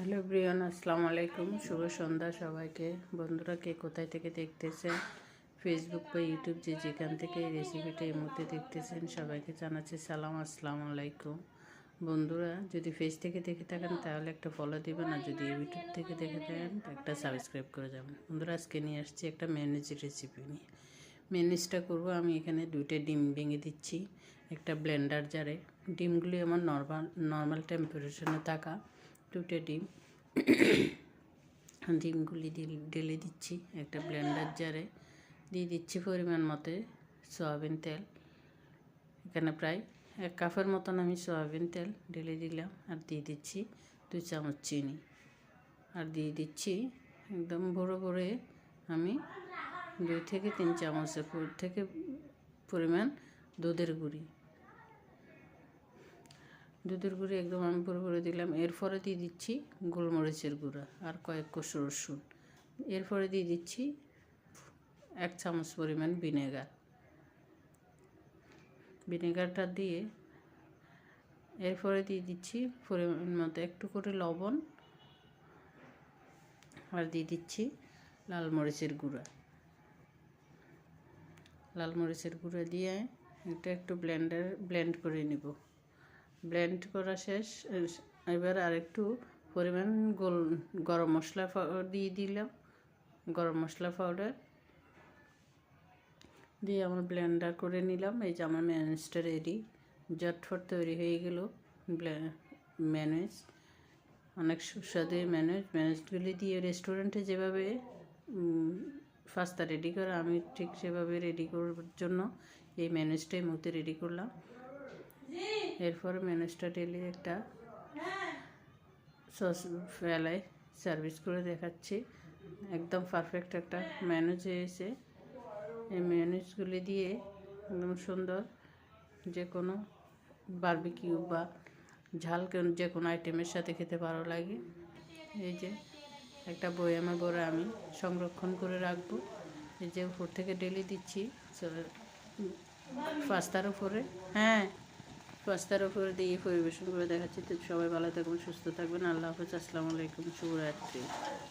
Hello Brian আসসালামু আলাইকুম। শুভ সন্ধ্যা সবাইকে। বন্ধুরা, কে কোথায় থেকে দেখতেছেন? ফেসবুক বা ইউটিউব যে যেখান থেকে এই রেসিপিটা এই মুহূর্তে দেখতেছেন, সবাইকে জানাচ্ছি সালাম, আসসালামু আলাইকুম। বন্ধুরা, যদি ফেস থেকে দেখে থাকেন, তাহলে একটা ফলো দিবেন, আর যদি ইউটিউব থেকে দেখে থাকেন একটা সাবস্ক্রাইব করে যাবেন। বন্ধুরা, আজকে নিয়ে আসছি একটা ম্যানেজ রেসিপি নিয়ে। ম্যানেজটা করব আমি এখানে দুইটা ডিম ভেঙে দিচ্ছি, একটা ব্লেন্ডার জারে ডিমগুলি আমার নর্মাল নর্মাল টেম্পারেচারে থাকা। দুটো ডিম। ডিমগুলি ঢেলে দিচ্ছি একটা ব্লেন্ডার জারে দিয়ে দিচ্ছি পরিমাণ মতে সয়াবিন তেল। এখানে প্রায় এক কাপের মতন আমি সয়াবিন তেল ঢেলে দিলাম আর দিয়ে দিচ্ছি দুই চামচ চিনি। আর দিয়ে দিচ্ছি একদম বড়ো বড়ে আমি দুই থেকে তিন চামচের থেকে পরিমাণ দুধের গুঁড়ি। দুধের গুঁড়ি একদম আমি পুরো করে দিলাম। এরপরে দিয়ে দিচ্ছি গোলমরিচের গুঁড়া আর কয়েক কোষ রসুন। এরপরে দিয়ে দিচ্ছি এক চামচ পরিমাণ ভিনেগার। ভিনেগারটা দিয়ে এরপরে দিয়ে দিচ্ছি পরিমাণ মতো একটু করে লবণ আর দিয়ে দিচ্ছি লাল মরিচের গুঁড়া। লাল মরিচের গুঁড়া দিয়ে এটা একটু ব্লেন্ডার, ব্লেন্ড করে নিব। ব্লেন্ড করা শেষ এবার আর একটু পরিমাণ গোল, গরম মশলা দিয়ে দিলাম, গরম মশলা পাউডার। দিয়ে আমার ব্লেন্ডার করে নিলাম, এই যে আমার ম্যানেজটা রেডি জটফট তৈরি হয়ে গেল ম্যানেজ অনেক সুস্বাদু ম্যানেজ ম্যানেজগুলি দিয়ে রেস্টুরেন্টে যেভাবে পাস্তা রেডি করে, আমি ঠিক সেভাবে রেডি করার জন্য এই ম্যানেজটাই মধ্যে রেডি করলাম। এরপর ম্যানেজটা ঢেলে একটা সস ফেলায় সার্ভিস করে দেখাচ্ছি। একদম পারফেক্ট একটা ম্যানেজ হয়েছে। এই ম্যানেজগুলি দিয়ে একদম সুন্দর। যে কোনো বারবিকিউ বা ঝাল যে কোনো আইটেমের সাথে খেতে ভালো লাগে। এই যে একটা বয়ামে ভরে আমি সংরক্ষণ করে রাখব। এই যে উপর থেকে ডেলি দিচ্ছি। পাস্তার উপরে। হ্যাঁ। পাস্তার উপর দিয়ে পরিবেশন করে দেখাচ্ছি। তো সবাই ভালো থাকবেন, সুস্থ থাকবেন। আল্লাহ হাফেজ। আসসালামু আলাইকুম, শুভরাত্রি।